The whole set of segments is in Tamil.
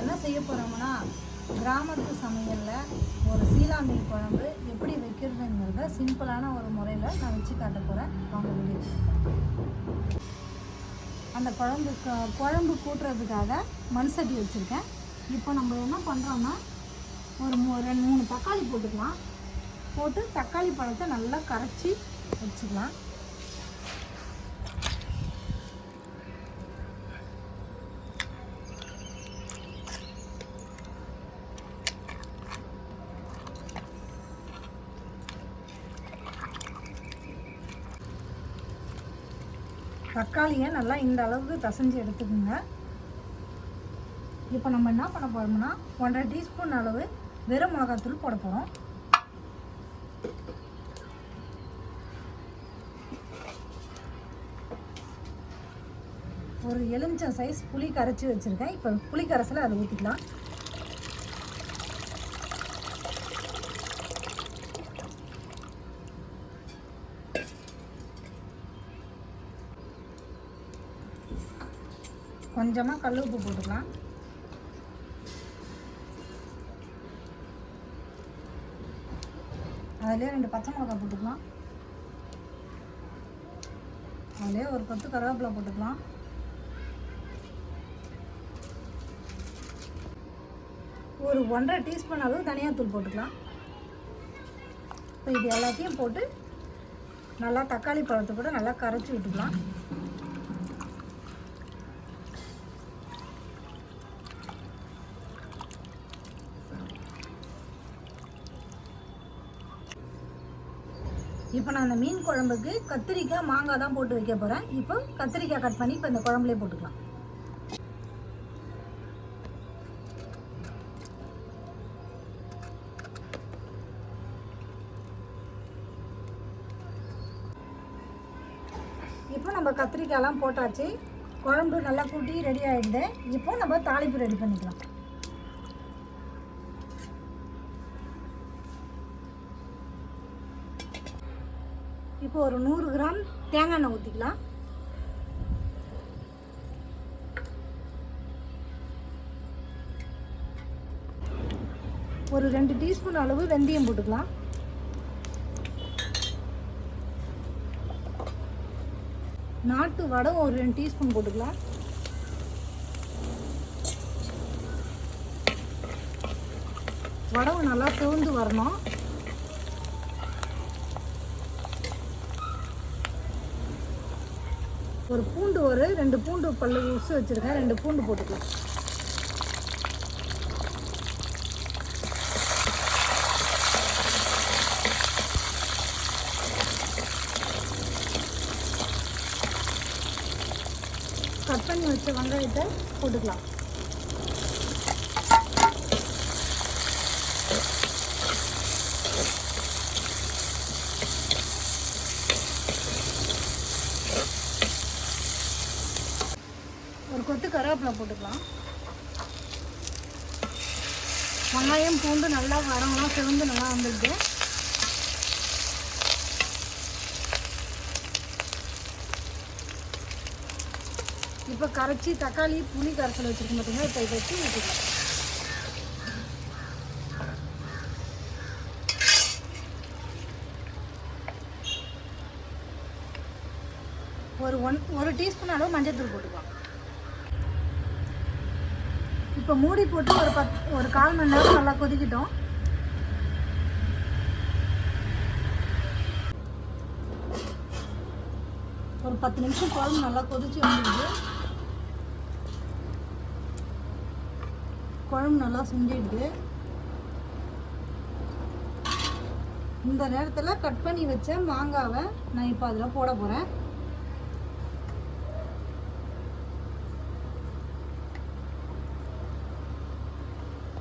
என்ன செய்ய போகிறோம்னா கிராமத்து சமையலில் ஒரு சீலா மீன் குழம்பு எப்படி வைக்கிறதுங்கிறத சிம்பிளான ஒரு முறையில் நான் வச்சு காட்ட போகிறேன் வாங்க வீடியோ அந்த குழம்பு குழம்பு கூட்டுறதுக்காக மண் சட்டி வச்சுருக்கேன். இப்போ நம்ம என்ன பண்ணுறோன்னா ஒரு மூ ரெண்டு மூணு தக்காளி போட்டுக்கலாம். போட்டு தக்காளி பழத்தை நல்லா கரைச்சி வச்சுக்கலாம். தக்காளியை நல்லா இந்த அளவுக்கு தசைஞ்சு எடுத்துக்கோங்க. இப்போ நம்ம என்ன பண்ண போகிறோம்னா ஒன்றரை டீஸ்பூன் அளவு வெறும் மிளகாத்தூள் போட போகிறோம் ஒரு எலுமிச்சம் சைஸ் புளி கரைச்சி வச்சுருக்கேன். இப்போ புளி கரைசலை அதை ஊற்றிக்கலாம் கொஞ்சமாக கல் உப்பு போட்டுக்கலாம். அதிலே ரெண்டு பச்சை மிளகாய் போட்டுக்கலாம். அதிலே ஒரு பத்து கருவேப்பிலை போட்டுக்கலாம். ஒரு ஒன்றரை டீஸ்பூன் அளவு தனியாத்தூள் போட்டுக்கலாம். இப்போ இது எல்லாத்தையும் போட்டு நல்லா தக்காளி பழத்தை கூட நல்லா கரைச்சி விட்டுக்கலாம். இப்போ நான் அந்த மீன் குழம்புக்கு கத்திரிக்காய் மாங்காய் தான் போட்டு வைக்க போகிறேன் இப்போ கத்திரிக்காய் கட் பண்ணி இப்போ இந்த குழம்புலேயே போட்டுக்கலாம். இப்போ நம்ம கத்திரிக்காயெல்லாம் போட்டாச்சு. குழம்பு நல்லா கூட்டி ரெடி ஆகிடுது இப்போ நம்ம தாளிப்பு ரெடி பண்ணிக்கலாம். இப்போ ஒரு நூறு கிராம் தேங்காய் எண்ணெய் ஊற்றிக்கலாம் ஒரு ரெண்டு டீஸ்பூன் அளவு வெந்தயம் போட்டுக்கலாம். நாட்டு வடை ஒரு ரெண்டு டீஸ்பூன் போட்டுக்கலாம். வடவை நல்லா சிவந்து வரணும். ஒரு பூண்டு ஒரு ரெண்டு பூண்டு பல்லு உசு வச்சுருக்கேன். ரெண்டு பூண்டு போட்டுக்கலாம். கட் பண்ணி வச்ச வெங்காயத்தை போட்டுக்கலாம். கொத்து கருவேப்பிலை போட்டுக்கலாம். வெங்காயம் பூண்டு நல்லா வரவெல்லாம் சிவந்து நல்லா வந்துடுது இப்போ கரைச்சி தக்காளி புளி கரைச்சல் வச்சுருக்கோம் பார்த்தீங்கன்னா இப்போ இதை வச்சு ஊற்றிக்கலாம் ஒரு ஒன் ஒரு டீஸ்பூன் அளவு மஞ்சள் தூள் போட்டுக்கலாம். இப்போ மூடி போட்டு ஒரு பத் ஒரு கால் மணி நேரம் நல்லா கொதிக்கிட்டோம். ஒரு பத்து நிமிஷம் குழம்பு நல்லா கொதிச்சு வந்துடுது. குழம்பு நல்லா செஞ்சிடுது. இந்த நேரத்தில் கட் பண்ணி வச்ச மாங்காவை நான் இப்போ அதில் போட போகிறேன்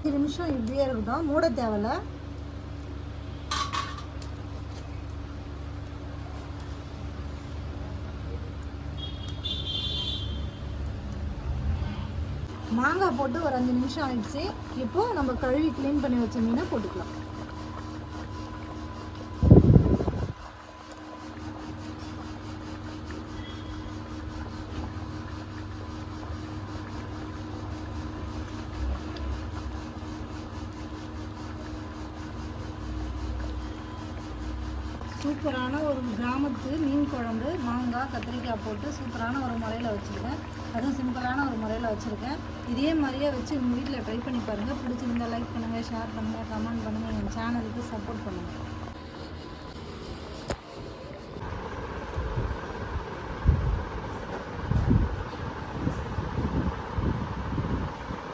அஞ்சு நிமிஷம் இப்படியே இருக்கட்டும். மூட தேவையில்ல. மாங்காய் போட்டு ஒரு அஞ்சு நிமிஷம் ஆயிடுச்சு. இப்போ நம்ம கழுவி க்ளீன் பண்ணி வச்ச மீனை போட்டுக்கலாம். சூப்பரான ஒரு கிராமத்து மீன் குழம்பு மாங்காய் கத்திரிக்காய் போட்டு சூப்பரான ஒரு முறையில் வச்சுருக்கேன். அதுவும் சிம்பிளான ஒரு முறையில் வச்சுருக்கேன். இதே மாதிரியே வச்சு உங்கள் வீட்டில் ட்ரை பண்ணி பாருங்கள் பிடிச்சிருந்தால் லைக் பண்ணுங்கள் ஷேர் பண்ணுங்கள் கமெண்ட் பண்ணுங்கள் என் சேனலுக்கு சப்போர்ட் பண்ணுங்கள்